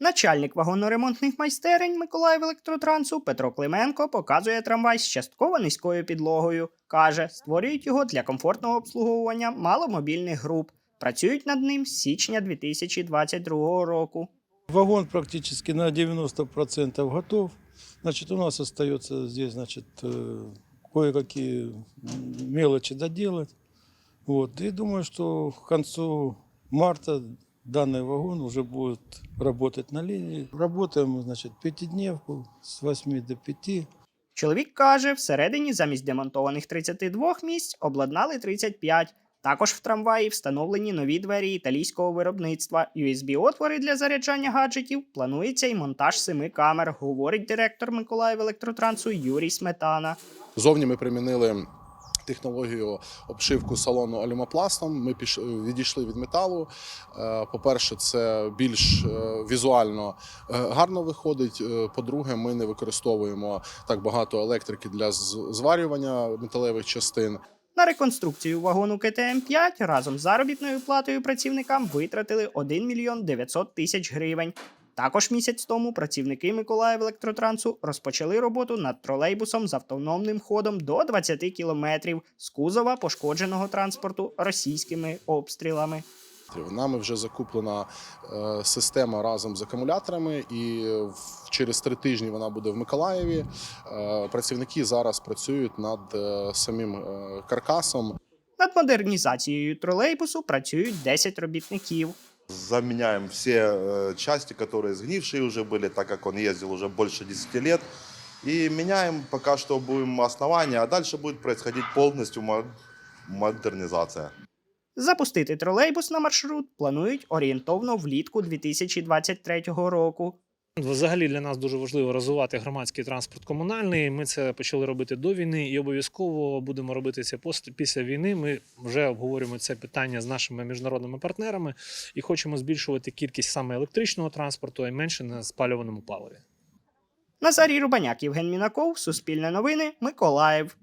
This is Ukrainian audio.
Начальник вагонно-ремонтних майстерень Миколаїв електротрансу Петро Клименко показує трамвай з частково низькою підлогою. Каже, створюють його для комфортного обслуговування маломобільних груп. Працюють над ним з січня 2022 року. Вагон практически на 90% готов. Значит, у нас остается здесь, значит, э, кое-какие мелочи доделать. Вот. И думаю, что к концу марта данный вагон уже будет работать на линии. Работаем, значит, пятидневку с 8 до 5. Чоловік каже, всередині замість демонтованих 32 місць обладнали 35. Також в трамваї встановлені нові двері італійського виробництва. USB-отвори для заряджання гаджетів. Планується і монтаж семи камер, говорить директор Миколаїв електротрансу Юрій Сметана. Зовні ми примінили технологію обшивку салону алюмопластом. Ми піш... відійшли від металу. Е, По-перше, це більш е, візуально е, гарно виходить. По-друге, ми не використовуємо так багато електрики для зварювання металевих частин. На реконструкцію вагону КТМ-5 разом з заробітною платою працівникам витратили 1 мільйон 900 тисяч гривень. Також місяць тому працівники Миколаїв електротрансу розпочали роботу над тролейбусом з автономним ходом до 20 кілометрів з кузова пошкодженого транспорту російськими обстрілами. Нами вже закуплена е, система разом з акумуляторами, і в- через три тижні вона буде в Миколаєві. Е, Працівники зараз працюють над е, самим е, каркасом. Над модернізацією тролейбусу працюють 10 робітників. Заменяем все э, части, которые сгнившие уже были, так как он ездил уже больше 10 лет. И меняем пока что будем основание, а дальше будет происходить полностью мо- модернизация. Запустити тролейбус на маршрут планують орієнтовно влітку 2023 року. Взагалі для нас дуже важливо розвивати громадський транспорт комунальний. Ми це почали робити до війни і обов'язково будемо робити це після війни. Ми вже обговорюємо це питання з нашими міжнародними партнерами і хочемо збільшувати кількість саме електричного транспорту, а й менше на спалюваному паливі. Назарій Рубаняк, Євген Мінаков, Суспільне новини, Миколаїв.